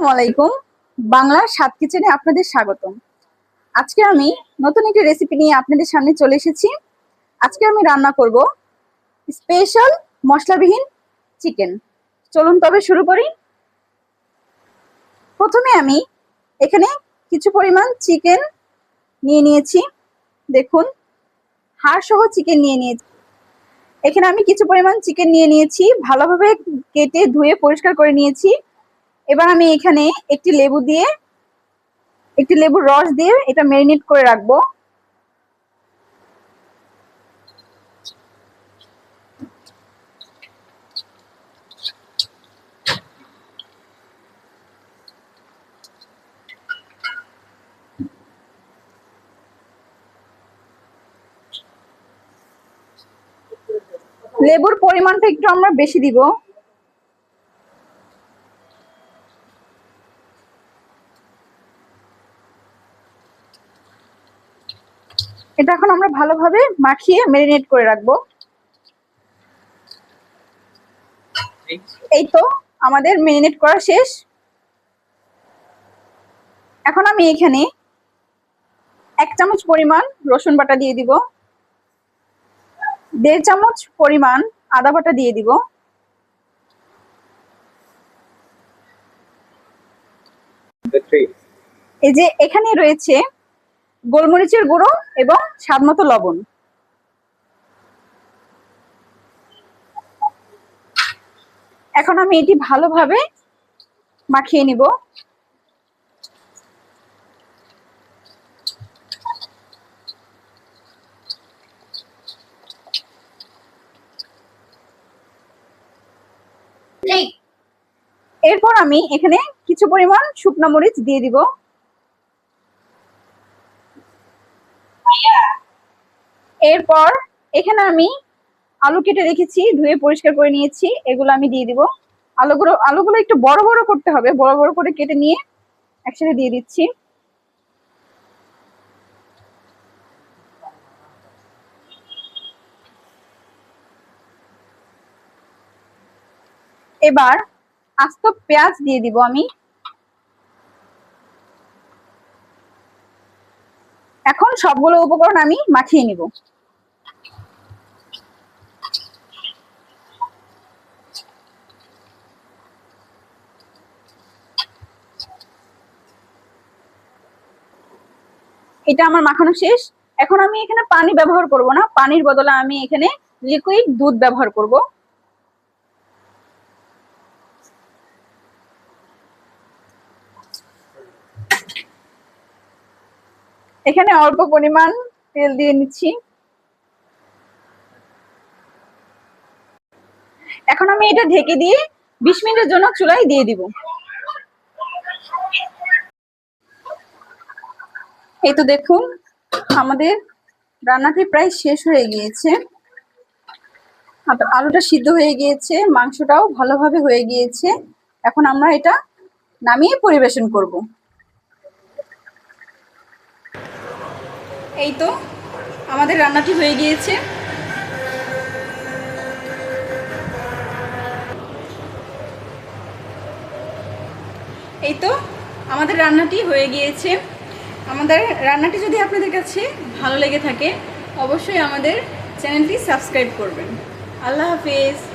আসসালামু আলাইকুম। বাংলার স্বাদ কিচেনে আপনাদের স্বাগতম। আজকে আমি নতুন একটি রেসিপি নিয়ে আপনাদের সামনে চলে এসেছি। আজকে আমি রান্না করব স্পেশাল মশলাবিহীন চিকেন চলুন তবে শুরু করি। প্রথমে আমি এখানে কিছু পরিমাণ চিকেন নিয়ে নিয়েছি। দেখুন, হাড় সহ চিকেন নিয়ে নিয়েছি। এখানে আমি কিছু পরিমাণ চিকেন নিয়ে নিয়েছি। ভালোভাবে কেটে ধুয়ে পরিষ্কার করে নিয়েছি। এবার আমি এখানে একটি লেবু দিয়ে, একটি লেবুর রস দিয়ে এটা ম্যারিনেট করে রাখব। লেবুর পরিমাণটা একটু আমরা বেশি দিব। এটা এখন আমরা ভালোভাবে মাখিয়ে ম্যারিনেট করে রাখব। এই তো আমাদের ম্যারিনেট করা শেষ। এখন আমি এখানে এক চামচ পরিমাণ রসুন বাটা দিয়ে দিব। দেড় চামচ পরিমাণ আদা বাটা দিয়ে দিব। এই যে এখানে রয়েছে গোলমরিচের গুঁড়ো এবং স্বাদ মতো লবণ। এখন আমি এটি ভালোভাবে মাখিয়ে নিব। এরপর আমি এখানে কিছু পরিমাণ শুকনো মরিচ দিয়ে দিব। এরপর এখানে আমি আলু কেটে রেখেছি, ধুয়ে পরিষ্কার করে নিয়েছি, এগুলো আমি দিয়ে দিব। আলুগুলো আলুগুলো একটু বড় বড় করতে হবে, বড় বড় করে কেটে নিয়ে একসাথে দিয়ে দিচ্ছি। এবার আস্ত পেঁয়াজ দিয়ে দিব আমি। এখন সবগুলো উপকরণ আমি মাখিয়ে নিব। এটা আমার মাখানো শেষ। এখন আমি এখানে পানি ব্যবহার করব না। পানির বদলে আমি এখানে লিকুইড দুধ ব্যবহার করব। এখানে অল্প পরিমাণ তেল দিয়ে নিচ্ছি। এখন আমি এটা ঢেকে দিয়ে বিশ মিনিটের জন্য চুলায় দিয়ে দিব। এই তো দেখুন, আমাদের রান্নাটি প্রায় শেষ হয়ে গিয়েছে। আলুটা সিদ্ধ হয়ে গিয়েছে, মাংসটাও ভালোভাবে হয়ে গিয়েছে। এখন আমরা এটা নামিয়ে পরিবেশন করব। এই তো আমাদের রান্নাটি হয়ে গিয়েছে। এই তো আমাদের রান্নাটি হয়ে গিয়েছে। আমাদের রান্নাটি যদি আপনাদের কাছে ভালো লেগে থাকে, অবশ্যই আমাদের চ্যানেলটি সাবস্ক্রাইব করবেন। আল্লাহ হাফিজ।